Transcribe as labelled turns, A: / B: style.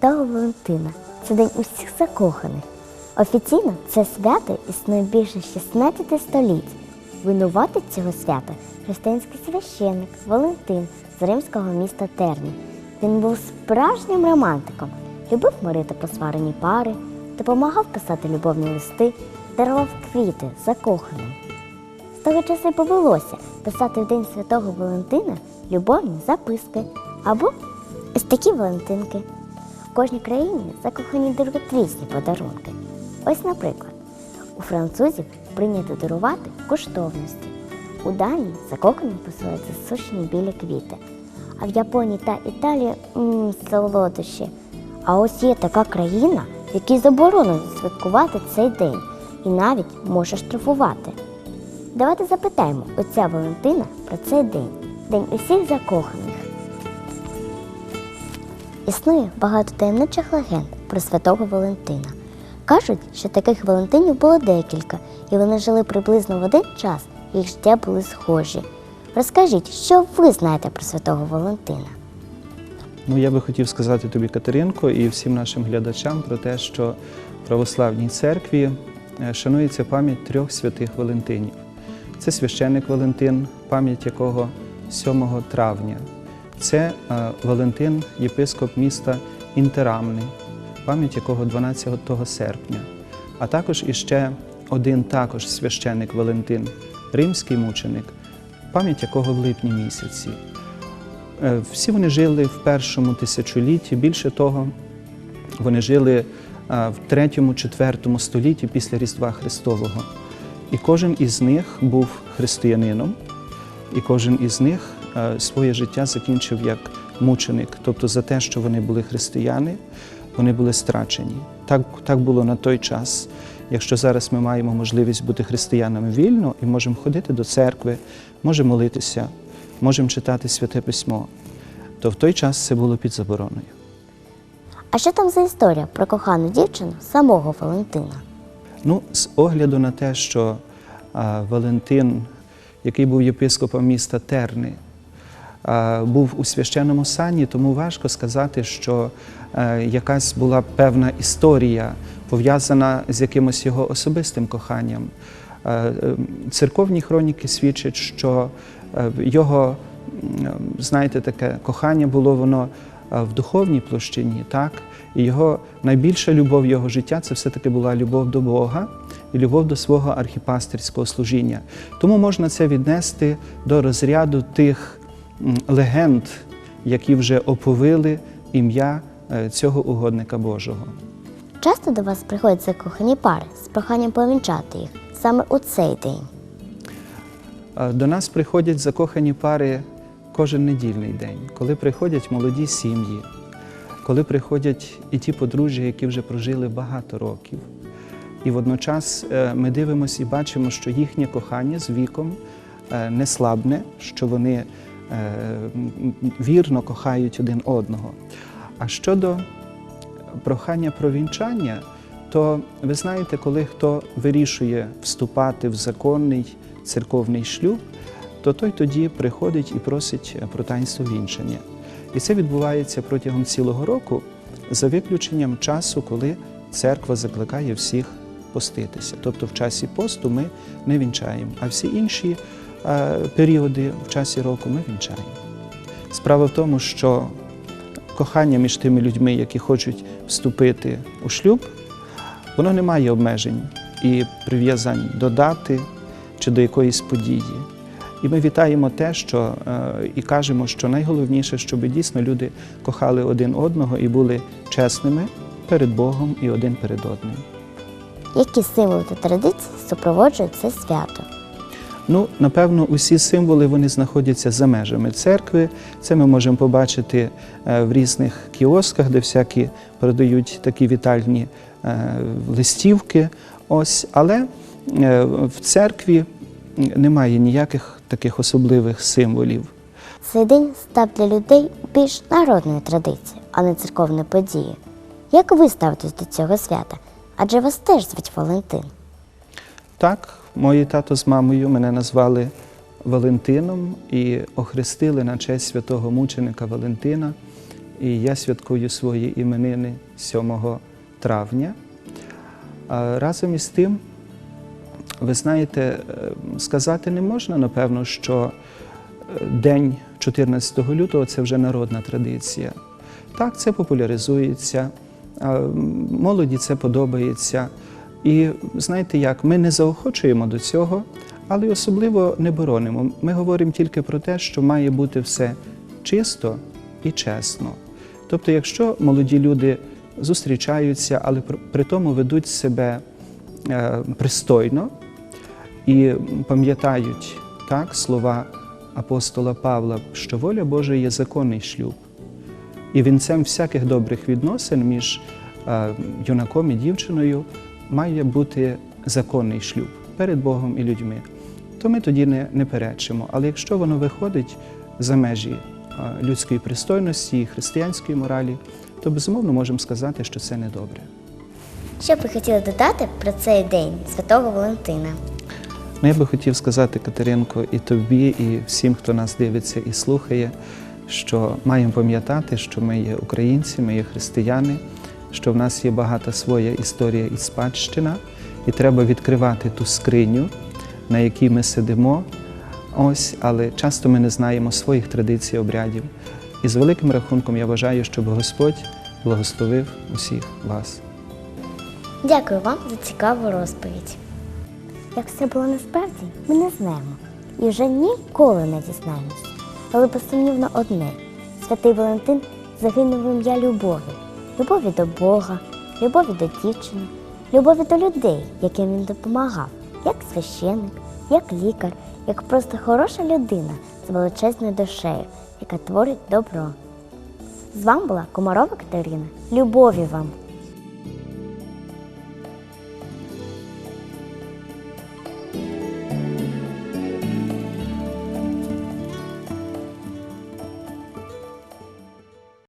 A: Святого Валентина це день усіх закоханих. Офіційно це свято існує більше 16 століть. Винуватець цього свята християнський священник Валентин з римського міста Терні. Він був справжнім романтиком, любив мирити посварені пари, допомагав писати любовні листи, дарував квіти закоханим. З того часу й повелося писати в День Святого Валентина любовні записки або ось такі Валентинки. В кожній країні закохані дарують різні подарунки. Ось, наприклад, у французів прийнято дарувати коштовності. У Данії закоханим посилаються сушені білі квіти. А в Японії та Італії м, солодощі. А ось є така країна, в якій заборонено святкувати цей день і навіть може штрафувати. Давайте запитаємо отця Валентина про цей день День усіх закоханих. Існує багато таємничих легенд про святого Валентина. Кажуть, що таких Валентинів було декілька, і вони жили приблизно в один час, їх життя були схожі. Розкажіть, що ви знаєте про святого Валентина?
B: Ну, я би хотів сказати тобі, Катеринко, і всім нашим глядачам про те, що в православній церкві е, шанується пам'ять трьох святих Валентинів. Це священник Валентин, пам'ять якого 7 травня. Це е, Валентин, єпископ міста Інтерамни, пам'ять якого 12 серпня. А також іще один також священник Валентин, римський мученик, пам'ять якого в липні місяці. Е, Всі вони жили в першому тисячолітті. Більше того, вони жили е, в третьому-четвертому столітті після Різдва Христового. І кожен із них був християнином, і кожен із них своє життя закінчив як мученик. Тобто за те, що вони були християни, вони були страчені. Так, так було на той час. Якщо зараз ми маємо можливість бути християнами вільно і можемо ходити до церкви, можемо молитися, можемо читати святе письмо, то в той час це було під забороною.
A: А що там за історія про кохану дівчину самого Валентина?
B: Ну, з огляду на те, що а, Валентин, який був єпископом міста Терни, був у священному сані, тому важко сказати, що е, якась була певна історія пов'язана з якимось його особистим коханням. Е, е, Церковні хроніки свідчать, що його, знаєте, таке кохання було воно в духовній площині, так? І його найбільша любов його життя це все-таки була любов до Бога і любов до свого архіпастерського служіння. Тому можна це віднести до розряду тих легенд, які вже оповили ім'я е, цього угодника Божого.
A: Часто до вас приходять закохані пари з проханням повінчати їх саме у цей день.
B: Е, До нас приходять закохані пари кожен недільний день, коли приходять молоді сім'ї, коли приходять і ті подружжя, які вже прожили багато років. І водночас е, ми дивимося і бачимо, що їхнє кохання з віком не слабне, що вони вірно кохають один одного. А щодо прохання про вінчання, то ви знаєте, коли хто вирішує вступати в законний церковний шлюб, то той тоді приходить і просить про таїнство вінчання. І це відбувається протягом цілого року, за виключенням часу, коли церква закликає всіх поститися. Тобто в часі посту ми не вінчаємо, а всі інші е, періоди в часі року ми вінчаємо. Справа в тому, що кохання між тими людьми, які хочуть вступити у шлюб, воно не має обмежень і прив'язань до дати чи до якоїсь події. І ми вітаємо те, що е, і кажемо, що найголовніше, щоб дійсно люди кохали один одного і були чесними перед Богом і один перед одним.
A: Які символи та традиції супроводжують це свято?
B: Ну, напевно, усі символи вони знаходяться за межами церкви. Це ми можемо побачити е, в різних кіосках, де всякі продають такі вітальні е, листівки. Ось, але е, в церкві немає ніяких таких особливих символів.
A: Цей день став для людей більш народною традицією, а не церковною подією. Як ви ставитесь до цього свята? Адже вас теж звуть Валентин.
B: Так, мої тато з мамою мене назвали Валентином і охрестили на честь святого мученика Валентина. і я святкую свої іменини 7 травня. Разом із тим, ви знаєте, е, сказати не можна, напевно, що е, день 14 лютого це вже народна традиція. Так, це популяризується, молоді це подобається. І знаєте як, ми не заохочуємо до цього, але особливо не боронимо. Ми говоримо тільки про те, що має бути все чисто і чесно. Тобто, якщо молоді люди зустрічаються, але при- тому ведуть себе е, пристойно і пам'ятають так слова апостола Павла, що воля Божа є законний шлюб. І вінцем всяких добрих відносин між е, юнаком і дівчиною має бути законний шлюб перед Богом і людьми. То ми тоді не, не перечимо. Але якщо воно виходить за межі е, людської пристойності християнської моралі, то безумовно можемо сказати, що це недобре.
A: Що б ви хотіли додати про цей день Святого Валентина?
B: Ну, я би хотів сказати, Катеринко, і тобі, і всім, хто нас дивиться і слухає, що маємо пам'ятати, що ми є українці, ми є християни, що в нас є багата своя історія і спадщина, і треба відкривати ту скриню, на якій ми сидимо. Ось, але часто ми не знаємо своїх традицій, обрядів. І з великим рахунком я вважаю, щоб Господь благословив усіх вас.
A: Дякую вам за цікаву розповідь. Як все було насправді, ми не знаємо і вже ніколи не дізнаємося. Але безсумнівно одне: святий Валентин загинув ім'я любові, любові до Бога, любові до дівчини, любові до людей, яким він допомагав, як священник, як лікар, як просто хороша людина з величезною душею, яка творить добро. З вами була Комарова Катерина. Любові вам!